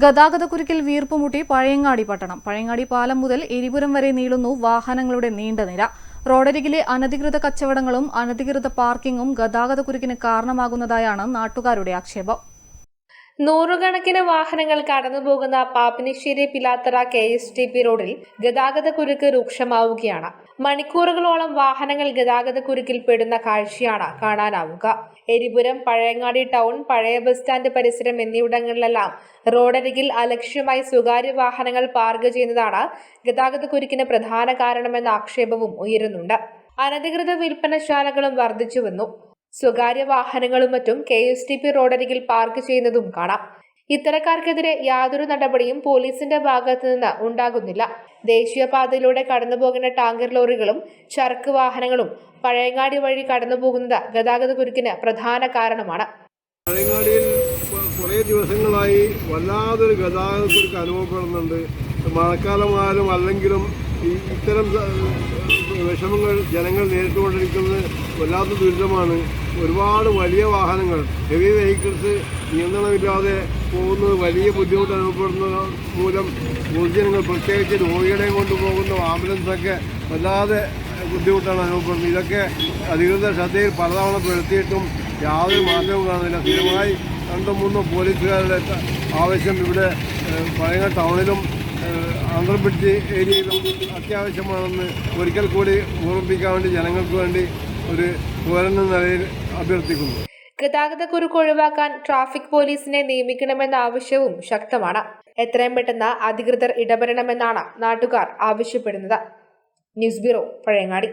ഗതാഗതക്കുരുക്കിൽ വീർപ്പുമുട്ടി പഴയങ്ങാടി പട്ടണം. പഴയങ്ങാടി പാലം മുതൽ എരിപുരം വരെ നീളുന്നു വാഹനങ്ങളുടെ നീണ്ട നിര. റോഡരികിലെ അനധികൃത കച്ചവടങ്ങളും അനധികൃത പാർക്കിംഗും ഗതാഗതക്കുരുക്കിന് കാരണമാകുന്നതായാണ് നാട്ടുകാരുടെ ആക്ഷേപം. നൂറുകണക്കിന് വാഹനങ്ങൾ കടന്നുപോകുന്ന Pappinisseri Pilathara K S T P റോഡിൽ ഗതാഗത കുരുക്ക് രൂക്ഷമാവുകയാണ്. മണിക്കൂറുകളോളം വാഹനങ്ങൾ ഗതാഗത കുരുക്കിൽ പെടുന്ന കാഴ്ചയാണ് കാണാനാവുക. എരിപുരം പഴയങ്ങാടി ടൗൺ പഴയ ബസ് സ്റ്റാൻഡ് പരിസരം എന്നിവിടങ്ങളിലെല്ലാം റോഡരികിൽ അലക്ഷ്യമായി സ്വകാര്യ വാഹനങ്ങൾ പാർക്ക് ചെയ്യുന്നതാണ് ഗതാഗത കുരുക്കിന് പ്രധാന കാരണമെന്ന ആക്ഷേപവും ഉയരുന്നുണ്ട്. അനധികൃത വിൽപ്പനശാലകളും വർദ്ധിച്ചുവന്നു സ്വകാര്യ വാഹനങ്ങളും മറ്റും കെ എസ് ടി പി റോഡരികിൽ പാർക്ക് ചെയ്യുന്നതും കാണാം. ഇത്തരക്കാർക്കെതിരെ യാതൊരു നടപടിയും പോലീസിന്റെ ഭാഗത്തു നിന്ന് ഉണ്ടാകുന്നില്ല. ദേശീയപാതയിലൂടെ കടന്നുപോകുന്ന ടാങ്കർ ലോറികളും ചരക്ക് വാഹനങ്ങളും പഴയങ്ങാടി വഴി കടന്നുപോകുന്നത് ഗതാഗതക്കുരുക്കിന് പ്രധാന കാരണമാണ്. പഴയങ്ങാടിയിൽ കുറേ ദിവസങ്ങളായി വല്ലാതൊരു ഗതാഗത കുരുക്ക് അനുഭവപ്പെടുന്നുണ്ട്. മഴക്കാലമായാലും അല്ലെങ്കിലും ഇത്തരം വിഷമങ്ങൾ ജനങ്ങൾ നേരിട്ടുകൊണ്ടിരിക്കുന്നത് വല്ലാത്ത ദുരിതമാണ്. ഒരുപാട് വലിയ വാഹനങ്ങൾ ഹെവി വെഹിക്കിൾസ് നിയന്ത്രണമില്ലാതെ പോകുന്നത് വലിയ ബുദ്ധിമുട്ട് അനുഭവപ്പെടുന്നത് മൂലം പൊതുജനങ്ങൾ പ്രത്യേകിച്ച് രോഗികളെയും കൊണ്ടുപോകുന്ന ആംബുലൻസൊക്കെ വല്ലാതെ ബുദ്ധിമുട്ടാണ് അനുഭവപ്പെടുന്നത്. ഇതൊക്കെ അധികൃതർ ശ്രദ്ധയിൽ പലതവണ പെടുത്തിയിട്ടും യാതൊരു മാറ്റവും കാണുന്നില്ല. സ്ഥിരമായി രണ്ടോ മൂന്നോ പോലീസുകാരുടെ ആവശ്യം ഇവിടെ പഴയ ടൗണിലും ആന്ധ്രബ്രിഡ്ജ് ഏരിയയിലും അത്യാവശ്യമാണെന്ന് ഒരിക്കൽ കൂടി ഓർമ്മിപ്പിക്കാൻ വേണ്ടി ജനങ്ങൾക്ക് വേണ്ടി ഒരു പോരെന്ന നിലയിൽ അഭ്യർത്ഥിക്കുന്നു. ഗതാഗതക്കുരുക്ക് ഒഴിവാക്കാൻ ട്രാഫിക് പോലീസിനെ നിയമിക്കണമെന്ന ആവശ്യവും ശക്തമാണ്. എത്രയും പെട്ടെന്ന് അധികൃതർ ഇടപെടണമെന്നാണ് നാട്ടുകാർ ആവശ്യപ്പെടുന്നത്. News bureau Pazhayangadi.